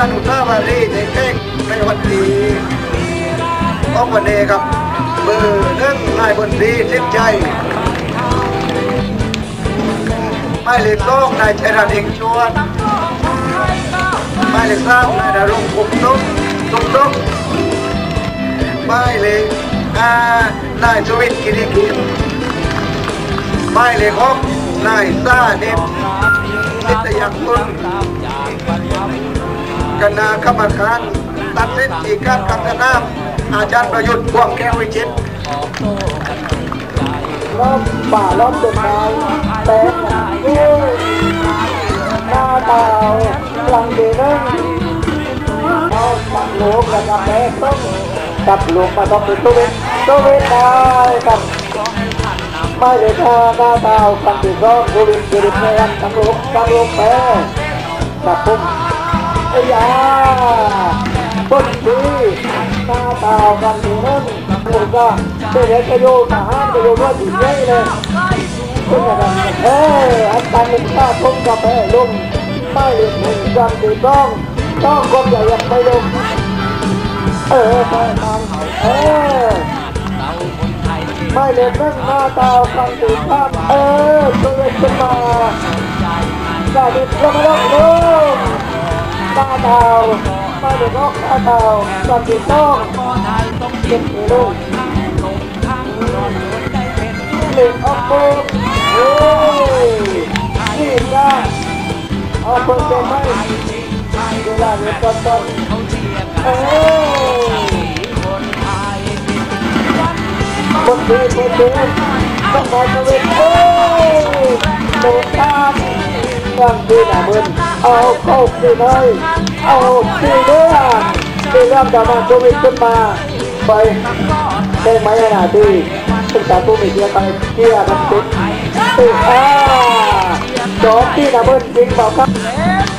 งานอุตสาหวารีในแข่งในวันนี้ต้องวันนี้ครับเบอร์หนึ่งนายบนตรีสิทธิ์ใจไม่เลขสองนายชัยรัตน์เองชวนไม่เลขสามนายดารุงกุมตุ้มตุ้มตุ้มไม่เลขห้านายสุวิทกิริกินไม่เลขหกนายซาเนตนิตยังกุณะกรรมการตัดสินที่การกักนามอาจารย์ประยุทธ์พวงแก้ววิจิตรรอบป่ารอบต้นไม้แตกด้วยหน้าเตาหลังเดนึงเอาตักโลกแล้วก็แตต้องตักโลกมาต้องเป็นตัวเวทตัวเวทได้กันไม่เลยท่าหน้าเตาฟังติดรอบตัวเวทเกิดแพ้ตักโลกตักโลกแพ้ตักพุ่ม ไอ้ยาต้นดีหน้าตาฟังติดนึงผมก็เป็นเด็กกระโยชน์ทหารกระโยชน์ว่าถึงไงเลยเป็นอย่างนั้นเอออันตันเป็นข้าทุ่งกาแฟลงไม่หนมึงจำติดต้องต้องกบใหญ่ยังไม่ลงเออไปทางเออไม่เล่นนั่งหน้าตาฟังติดภาพเออตัวเล็กขึ้นมาได้ดิลงมาลงลง หน้าตาไม่เล่นนอกหน้าตาฟังติดต้องเก็บลงหนึ่งออกปุ๊บเฮ้ยนี่นะเอาเปิดเป็นไหมเวลาเรียนต้นต้นเอ้ยคนดีคนดีต้องมาจะเป็นเอ้โดนตาม ยังดีนะมึงเอาเข้าดีเลยเอาดีด้วยดีเริ่มจะมาโควิดขึ้นมาไปได้ไหมนะดที่ศึกษาตัวมีเกียไปเที่ยวกันติดติดอ่าจอบที่นะเบิ้ลจริงเปล่าครับ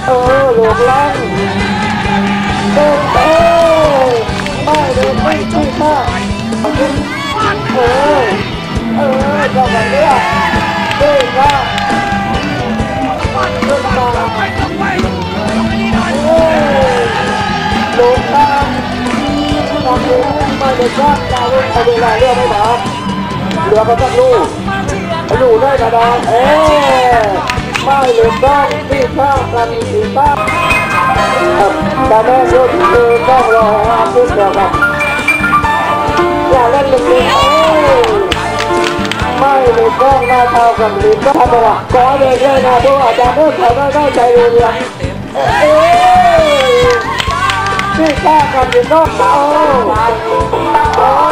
เออหลงลัง ตอนนี้มาในชาติดาวเอาเวลาเรื่องไม่ถาเหลือก็สักลูกอยู่ได้กระดานเอ๊ไม่เหลือต้องที่ข้ากันสีฟ้างแต่แม่ยุ่งคือต้องรออาทิตย์เดียวกันอย่าเล่นลึกเอ้ไม่เหลือต้องหน้าเท่ากันหรือก็ทำอะไรขอเลยเลยนะดูอาจารย์เมื่อเขาได้ใจเรียนเอ้ ที่ข้ากันอยู่นอกเอาเอาเอา